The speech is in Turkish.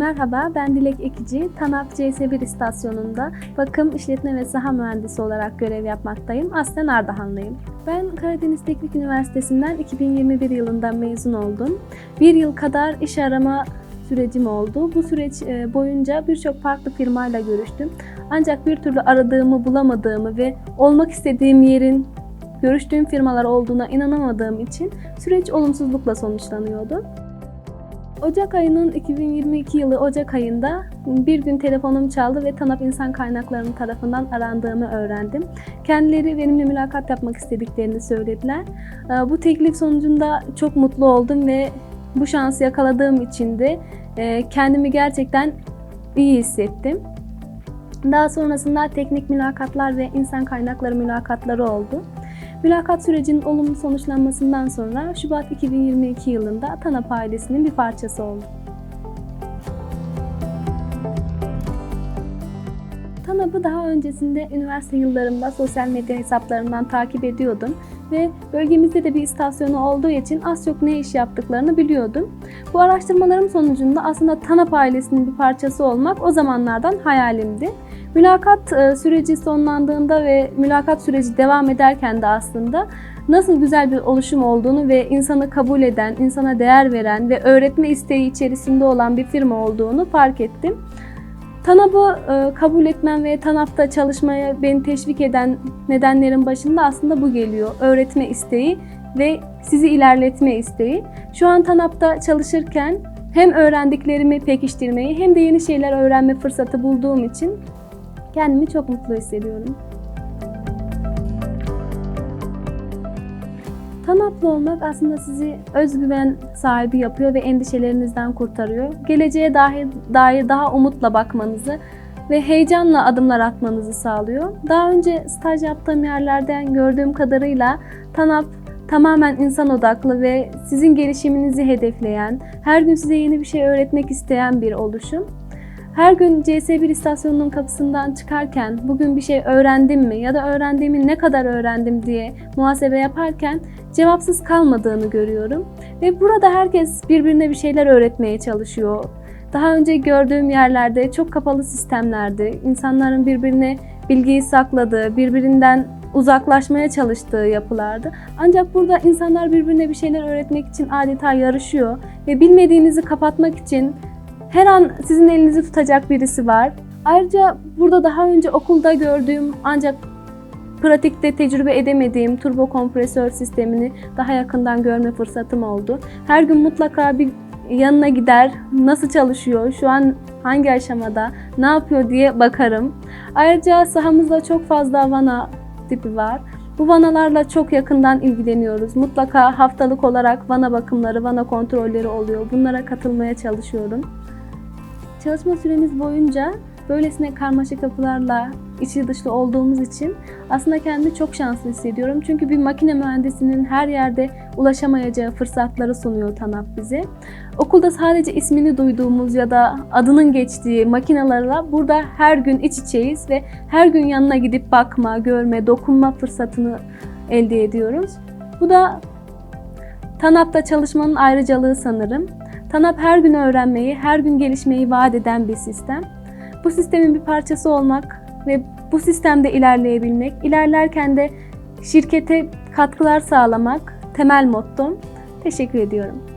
Merhaba, ben Dilek Ekici. TANAP CS1 istasyonunda bakım, işletme ve saha mühendisi olarak görev yapmaktayım. Aslen Ardahanlıyım. Ben Karadeniz Teknik Üniversitesi'nden 2021 yılında mezun oldum. Bir yıl kadar iş arama sürecim oldu. Bu süreç e, boyunca birçok farklı firmayla görüştüm. Ancak bir türlü aradığımı bulamadığımı ve olmak istediğim yerin görüştüğüm firmalar olduğuna inanamadığım için süreç olumsuzlukla sonuçlanıyordu. Ocak ayının 2022 yılı Ocak ayında bir gün telefonum çaldı ve TANAP İnsan Kaynaklarının tarafından arandığımı öğrendim. Kendileri benimle mülakat yapmak istediklerini söylediler. Ee, Bu teklif sonucunda çok mutlu oldum ve bu şansı yakaladığım için de e, kendimi gerçekten iyi hissettim. Daha sonrasında teknik mülakatlar ve insan kaynakları mülakatları oldu. Mülakat sürecinin olumlu sonuçlanmasından sonra Şubat 2022 yılında TANAP ailesinin bir parçası oldum. TANAP'ı daha öncesinde üniversite yıllarımda sosyal medya hesaplarımdan takip ediyordum ve bölgemizde de bir istasyonu olduğu için az çok ne iş yaptıklarını biliyordum. Bu araştırmalarım sonucunda aslında TANAP ailesinin bir parçası olmak o zamanlardan hayalimdi. Mülakat e, süreci sonlandığında ve mülakat süreci devam ederken de aslında nasıl güzel bir oluşum olduğunu ve insanı kabul eden, insana değer veren ve öğretme isteği içerisinde olan bir firma olduğunu fark ettim. TANAP'ı e, kabul etmem ve TANAP'ta çalışmaya beni teşvik eden nedenlerin başında aslında bu geliyor. Öğretme isteği ve sizi ilerletme isteği. Şu an TANAP'ta çalışırken hem öğrendiklerimi pekiştirmeyi hem de yeni şeyler öğrenme fırsatı bulduğum için kendimi çok mutlu hissediyorum. Tanaplı olmak aslında sizi özgüven sahibi yapıyor ve endişelerinizden kurtarıyor. Geleceğe dair, dair daha umutla bakmanızı ve heyecanla adımlar atmanızı sağlıyor. Daha önce staj yaptığım yerlerden gördüğüm kadarıyla TANAP tamamen insan odaklı ve sizin gelişiminizi hedefleyen, her gün size yeni bir şey öğretmek isteyen bir oluşum. Her gün CS1 istasyonunun kapısından çıkarken bugün bir şey öğrendim mi ya da öğrendiğimi ne kadar öğrendim diye muhasebe yaparken cevapsız kalmadığını görüyorum. Ve burada herkes birbirine bir şeyler öğretmeye çalışıyor. Daha önce gördüğüm yerlerde çok kapalı sistemlerdi. İnsanların birbirine bilgiyi sakladığı, birbirinden uzaklaşmaya çalıştığı yapılardı. Ancak burada insanlar birbirine bir şeyler öğretmek için adeta yarışıyor ve bilmediğinizi kapatmak için her an sizin elinizi tutacak birisi var. Ayrıca burada daha önce okulda gördüğüm ancak pratikte tecrübe edemediğim turbo kompresör sistemini daha yakından görme fırsatım oldu. Her gün mutlaka bir yanına gider, nasıl çalışıyor, şu an hangi aşamada, ne yapıyor diye bakarım. Ayrıca sahamızda çok fazla vana tipi var. Bu vanalarla çok yakından ilgileniyoruz. Mutlaka haftalık olarak vana bakımları, vana kontrolleri oluyor. Bunlara katılmaya çalışıyorum. Çalışma süremiz boyunca böylesine karmaşık kapılarla içi dışlı olduğumuz için aslında kendimi çok şanslı hissediyorum. Çünkü bir makine mühendisinin her yerde ulaşamayacağı fırsatları sunuyor TANAP bize. Okulda sadece ismini duyduğumuz ya da adının geçtiği makinalarla burada her gün iç içeyiz ve her gün yanına gidip bakma, görme, dokunma fırsatını elde ediyoruz. Bu da TANAP'ta çalışmanın ayrıcalığı sanırım. TANAP her gün öğrenmeyi, her gün gelişmeyi vaat eden bir sistem. Bu sistemin bir parçası olmak ve bu sistemde ilerleyebilmek, ilerlerken de şirkete katkılar sağlamak temel mottom. Teşekkür ediyorum.